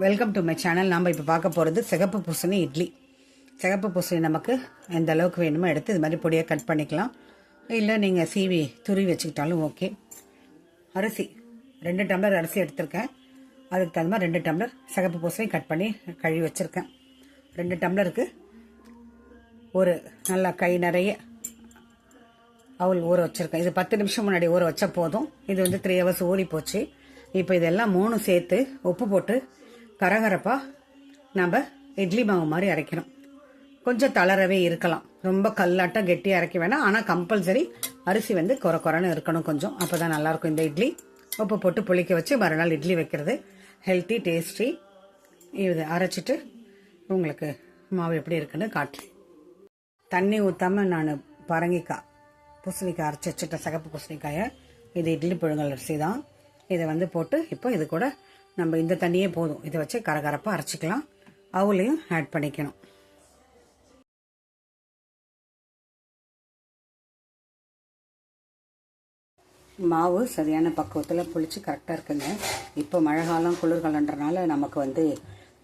Welcome to my channel நாம் இப்போ பார்க்க போகிறது சிகப்பு பூசணி இட்லி. சிகப்பு பூசணி நமக்கு எந்த அளவுக்கு வேணுமோ எடுத்து இது மாதிரி பொடியாக கட் பண்ணிக்கலாம். இல்லை நீங்கள் சீவி துருவி வச்சுக்கிட்டாலும் ஓகே அரிசி ரெண்டு டம்ளர் அரிசி எடுத்திருக்கேன். அதுக்கு தகுந்த மாதிரி ரெண்டு டம்ளர் சிகப்பு பூசணி கட் பண்ணி கழுவி வச்சுருக்கேன். ரெண்டு டம்ளருக்கு ஒரு நல்லா கை நிறைய அவள் ஊற வச்சுருக்கேன். இது பத்து நிமிஷம் முன்னாடி ஊற வச்சா போதும். இது வந்து த்ரீ ஹவர்ஸ் ஊறி போச்சு இப்போ இதெல்லாம் மூணு சேர்த்து உப்பு போட்டு கரகரப்பா நம்ம இட்லி மாவு மாதிரி அரைக்கணும். கொஞ்சம் தளரவே இருக்கலாம். ரொம்ப கல்லாட்டம் கெட்டியாக அரைக்க வேணாம். ஆனால் கம்பல்சரி அரிசி வந்து குறை குறைன்னு இருக்கணும் கொஞ்சம். அப்போ தான் நல்லாயிருக்கும் இந்த இட்லி உப்பு போட்டு புளிக்க வச்சு மறுநாள் இட்லி வைக்கிறது. ஹெல்த்தி டேஸ்டி இது அரைச்சிட்டு உங்களுக்கு மாவு எப்படி இருக்குன்னு காட்டுறேன். தண்ணி ஊற்றாம நான் பரங்கிக்காய் பூசணிக்காய் அரைச்சி வச்சுட்டேன் சிகப்பு பூசணிக்காயை. இது இட்லி புழுங்கல் அரிசி தான் இதை வந்து போட்டு இப்போ இது கூட நம்ம இந்த தண்ணியே போதும். இதை வச்சு கரகரப்பாக அரைச்சிக்கலாம். அவளையும் ஆட் பண்ணிக்கணும். மாவு சரியான பக்குவத்தில் புளிச்சு கரெக்டாக இருக்குங்க. இப்போ மழை காலம் குளிர்காலன்றனால நமக்கு வந்து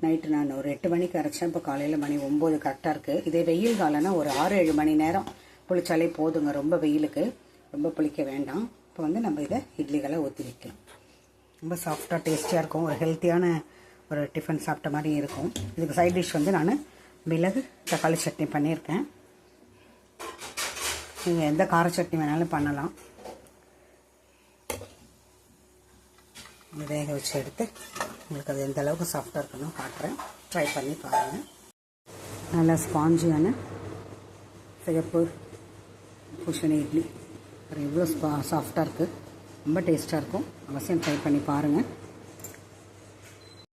நைட்டு நான் ஒரு எட்டு மணிக்கு அரைச்சேன். இப்போ காலையில் மணி ஒம்பது கரெக்டாக இருக்குது இதே வெயில் காலம்னா ஒரு ஆறு ஏழு மணி நேரம் புளிச்சாலே போதுங்க. ரொம்ப வெயிலுக்கு. ரொம்ப புளிக்க வேண்டாம். இப்போ வந்து நம்ம இதை இட்லிகளை ஊற்றி வைக்கலாம். ரொம்ப சாஃப்டாக டேஸ்டியாக இருக்கும். ஒரு ஹெல்த்தியான ஒரு டிஃபன் சாப்பிட்ட மாதிரி இருக்கும். இதுக்கு சைட் டிஷ் வந்து நான் மிளகு தக்காளி சட்னி பண்ணியிருக்கேன். நீங்கள் எந்த கார சட்னி வேணாலும் பண்ணலாம். வேக வச்சு எடுத்து உங்களுக்கு அது எந்த அளவுக்கு சாஃப்டாக இருக்கணும் காட்டுறேன். ட்ரை பண்ணி பாருங்கள் நல்லா ஸ்பாஞ்சியான சிகப்பு பூஷணி இட்லி. அப்புறம் இவ்வளோ ஸ்பா சாஃப்டாக இருக்குது ரொம்ப டேஸ்ட்டாக இருக்கும். அவசியம் ட்ரை பண்ணி பாருங்கள்